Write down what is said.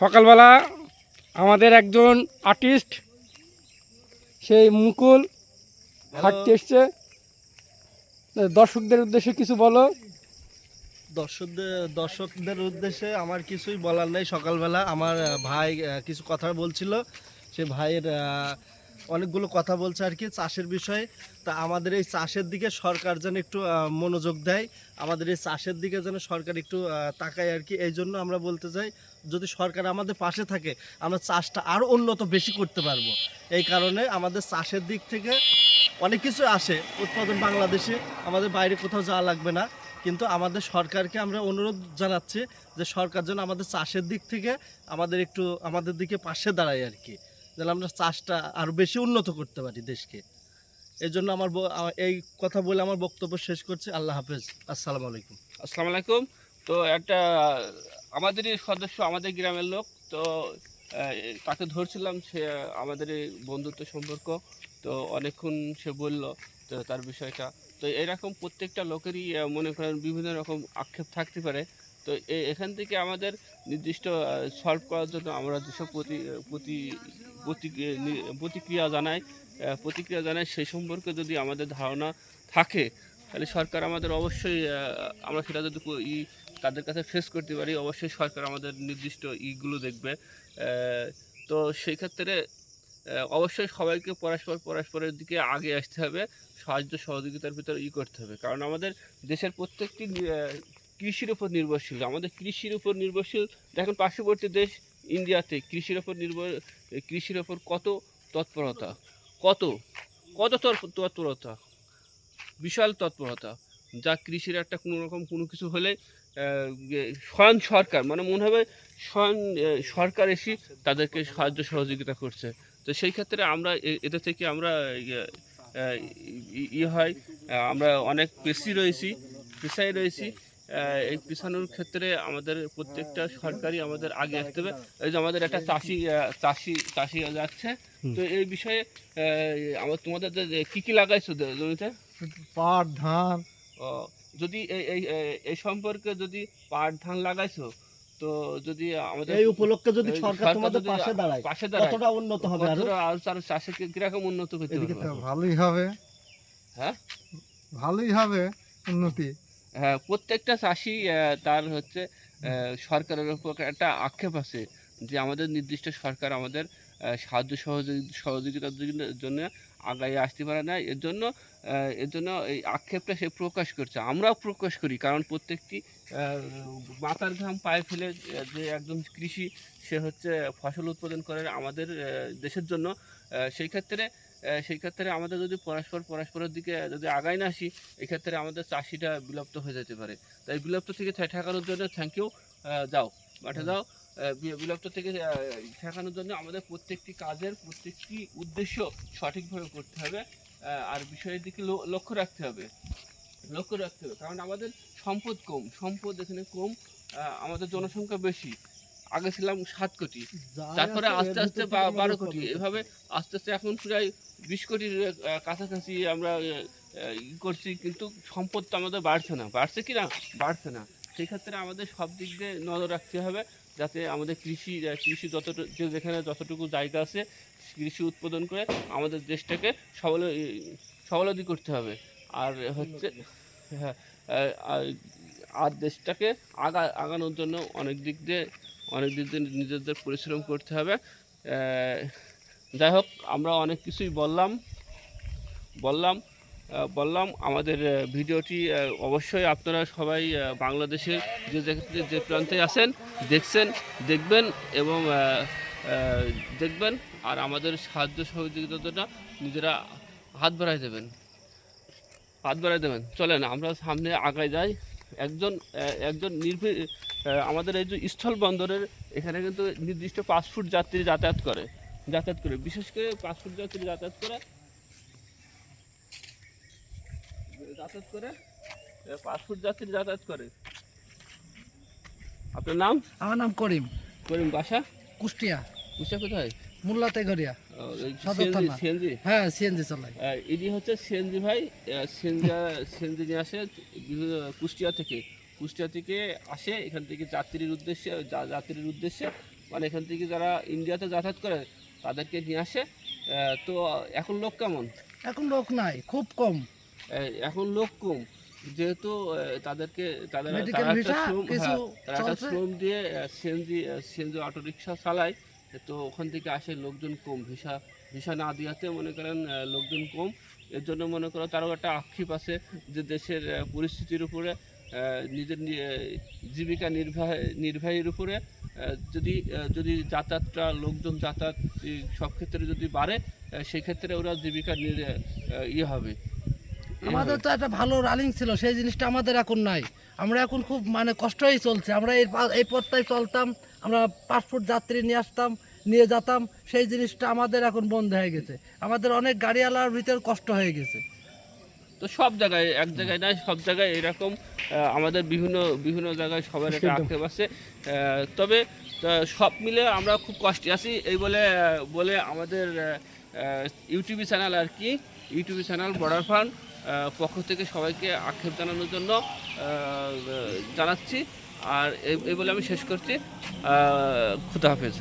সকালবেলা আমাদের একজন আর্টিস্ট, সেই মুকুল হাঁটতে এসছে। দর্শকদের উদ্দেশ্যে কিছু বলো। দর্শকদের দর্শকদের উদ্দেশ্যে আমার কিছুই বলার নেই। সকালবেলা আমার ভাই কিছু কথা বলছিল। সে ভাইয়ের অনেকগুলো কথা বলছে আর কি চাষের বিষয়ে। তা আমাদের এই চাষের দিকে সরকার যেন একটু মনোযোগ দেয়। আমাদের এই চাষের দিকে যেন সরকার একটু তাকায় আর কি। এই জন্য আমরা বলতে চাই যদি সরকার আমাদের পাশে থাকে, আমরা চাষটা আরও উন্নত বেশি করতে পারব। এই কারণে আমাদের চাষের দিক থেকে অনেক কিছু আসে। উৎপাদন বাংলাদেশে, আমাদের বাইরে কোথাও যাওয়া লাগবে না। কিন্তু আমাদের সরকারকে আমরা অনুরোধ জানাচ্ছি যে সরকার যেন আমাদের চাষের দিক থেকে আমাদের একটু আমাদের দিকে পাশে দাঁড়ায় আর কি। যেন আমরা চাষটা আরও বেশি উন্নত করতে পারি দেশকে। এই জন্য আমার এই কথা বলে আমার বক্তব্য শেষ করছি। আল্লাহ হাফেজ। আসসালামু আলাইকুম। আসসালামু আলাইকুম। তো একটা আমাদেরই সদস্য, আমাদের গ্রামের লোক, তো তাকে ধরছিলাম, সে আমাদের বন্ধুত্ব সম্পর্ক, তো অনেকক্ষণ সে বলল, তো তার বিষয়টা। তো এরকম প্রত্যেকটা লোকেরই মনে করেন বিভিন্ন রকম আক্ষেপ থাকতে পারে। তো এখান থেকে আমাদের নির্দিষ্ট সলভ করার জন্য আমরা যেসব প্রতি প্রতি প্রতি- প্রতিক্রিয়া জানাই প্রতিক্রিয়া জানাই সেই সম্পর্কে যদি আমাদের ধারণা থাকে, তাহলে সরকার আমাদের অবশ্যই আমরা সেটা যদি তাদের কাছে ফেস করতে পারি। অবশ্যই সরকার আমাদের নির্দিষ্ট ইগুলো দেখবে। তো সেই ক্ষেত্রে অবশ্যই সবাইকে পরস্পর পরস্পরের দিকে আগে আসতে হবে। সাহায্য সহযোগিতার ভিতরে ই করতে হবে। কারণ আমাদের দেশের প্রত্যেকটি কৃষির উপর নির্ভরশীল। আমাদের কৃষির উপর নির্ভরশীল। দেখেন, পার্শ্ববর্তী দেশ ইন্ডিয়াতে কৃষির উপর নির্ভর কৃষির উপর কত তৎপরতা? কত? কত তৎ- তৎপরতা? বিশাল তৎপরতা। যা কৃষির একটা কোনো রকম কোনো কিছু হলে স্বয়ং সরকার মানে মনে হবে স্বয়ং সরকার এসে তাদেরকে সাহায্য সহযোগিতা করছে। তো সেই ক্ষেত্রে আমরা এটা থেকে আমরা ইয়ে, ই- ই হয় আমরা অনেক পেশি রয়েছি পেশায় রয়েছি এই পেছানোর ক্ষেত্রে আমাদের প্রত্যেকটা সরকারই আমাদের আগে আসতে হবে। এই যে আমাদের একটা চাষি চাষি চাষি যাচ্ছে তো এই বিষয়ে আমার তোমাদের কি কি লাগাইছো জমিতে? পাট ধান ও, যদি এই এই সম্পর্কে যদি পাট ধান লাগাইছো তো যদি আমাদের এই উপলক্ষে যদি সরকার তোমাদের পাশে দাঁড়ায় পাশে দাঁড়ায় কতটা উন্নত হবে আরও? আর তার চাষে কি- কীরকম উন্নত করতে এদিকে পারবে ভালোই হবে। হ্যাঁ? ভালোই হবে উন্নতি। হ্যাঁ প্রত্যেকটা চাষি আহ, তার হচ্ছে আহ, সরকারের উপর একটা আক্ষেপ আছে যে আমাদের নির্দিষ্ট সরকার আমাদের আহ, সাহায্য সহযোগি সহযোগিতার জন্য- আগায় আসতে পারে না এর জন্য এর জন্য এই আক্ষেপটা সে প্রকাশ করছে। আমরাও প্রকাশ করি কারণ প্রত্যেকটি মাথার ঘাম পায়ে ফেলে যে একজন কৃষি সে হচ্ছে ফসল উৎপাদন করে আমাদের দেশের জন্য। সেই ক্ষেত্রে সেই ক্ষেত্রে আমাদের যদি পরস্পর পরস্পরের দিকে যদি আগায় না আসি এক্ষেত্রে আমাদের চাষিটা বিলুপ্ত হয়ে যেতে পারে। তাই বিলুপ্ত থেকে ঠেকানোর জন্য থ্যাংক ইউ যাও। মাঠে যাও। বিলুপ্ত থেকে ঠেকানোর জন্য আমাদের প্রত্যেকটি কাজের প্রত্যেকটি উদ্দেশ্য সঠিকভাবে করতে হবে আর বিষয়ের দিকে লক্ষ্য রাখতে হবে। লক্ষ্য রাখতে হবে কারণ আমাদের সম্পদ কম সম্পদ এখানে কম আমাদের জনসংখ্যা বেশি। আগে ছিলাম সাত কোটি তারপরে আস্তে আস্তে বারো কোটি এভাবে আস্তে আস্তে এখন প্রায় বিশ কোটির কাছাকাছি আমরা করছি কিন্তু সম্পদ তো আমাদের বাড়ছে না। বাড়ছে কি না? বাড়ছে না। সেই ক্ষেত্রে আমাদের সব দিক দিয়ে নজর রাখতে হবে। যাতে আমাদের কৃষি কৃষি যতটুকু যেখানে যতটুকু জায়গা আছে কৃষি উৎপাদন করে আমাদের দেশটাকে সবল সবলতি করতে হবে। আর হচ্ছে হ্যাঁ আর- দেশটাকে আগা, আগানোর জন্য অনেক দিক দিয়ে, অনেক দিক দিয়ে নিজেদের পরিশ্রম করতে হবে। যাই হোক, আমরা অনেক কিছুই বললাম বললাম। বললাম, আমাদের ভিডিওটি অবশ্যই আপনারা সবাই বাংলাদেশের যে যে- প্রান্তে আছেন, দেখছেন, দেখবেন এবং দেখবেন আর আমাদের সাহায্য সহযোগিতাটা নিজেরা হাত বাড়াই দেবেন। হাত বাড়াই দেবেন। চলেন, আমরা সামনে আগায় যাই। একজন একজন নির্ভী আমাদের এই যে স্থল বন্দরের এখানে কিন্তু নির্দিষ্ট ফুট যাত্রী যাতায়াত করে যাতায়াত করে। বিশেষ করে ফুট যাত্রী যাতায়াত করে যাতায়াত করে? যাত্রী যাতায়াত করে। আপনার নাম? আমার নাম করিম। করিম বাসা? কুষ্টিয়া। কুষ্টা কোথায়? মুল্লাতে গড়িয়া। সদর সিএনজি থানা। সিএনজি? হ্যাঁ সিএনজি চালাই। ইনি হচ্ছে সিএনজি ভাই। সিএনজি সিএনজি নিয়ে আসে কুষ্টিয়া থেকে। কুষ্টিয়া থেকে আসে এখান থেকে যাত্রীর উদ্দেশ্যে যাত্রীর উদ্দেশ্যে। মানে এখান থেকে যারা ইন্ডিয়াতে যাতায়াত করে তাদেরকে নিয়ে আসে। তো এখন লোক কেমন? এখন লোক নাই খুব কম। এখন লোক কম। যেহেতু তাদেরকে তাদের একটা শ্রম হ্যাঁ। শ্রম দিয়ে সিএনজি সিএনজি অটো রিক্সা চালায়। তো ওখান থেকে আসে লোকজন কম। ভিসা ভিসা না দেওয়াতে মনে করেন লোকজন কম। এর জন্য মনে করো তারও একটা আক্ষেপ আছে যে দেশের পরিস্থিতির উপরে নিজের জীবিকা নির্বাহ নির্বাহের উপরে যদি যদি যাতায়াতটা লোকজন যাতায়াত সব ক্ষেত্রে যদি বাড়ে সেক্ষেত্রে ওরা জীবিকা ইয়ে হবে। আমাদের তো একটা ভালো রানিং ছিল সেই জিনিসটা আমাদের এখন নাই। আমরা এখন খুব মানে কষ্টই চলছে। আমরা এই এই পথটাই চলতাম আমরা পাসপোর্ট যাত্রী নিয়ে আসতাম নিয়ে যেতাম সেই জিনিসটা আমাদের এখন বন্ধ হয়ে গেছে। আমাদের অনেক গাড়িওয়ালার ভিতর কষ্ট হয়ে গেছে। তো সব জায়গায় এক জায়গায় নয় সব জায়গায় এরকম আমাদের বিভিন্ন বিভিন্ন জায়গায় সবার একটা। আক্ষেপ আছে। তবে সব মিলে আমরা খুব কষ্টে আছি। এই বলে বলে আমাদের ইউটিউবি চ্যানেল আর কি, ইউটিউব চ্যানেল বর্ডার ফান্ড পক্ষ থেকে সবাইকে আক্ষেপ জানানোর জন্য জানাচ্ছি। আর এই বলে আমি শেষ করছি। খুদা হাফেজ।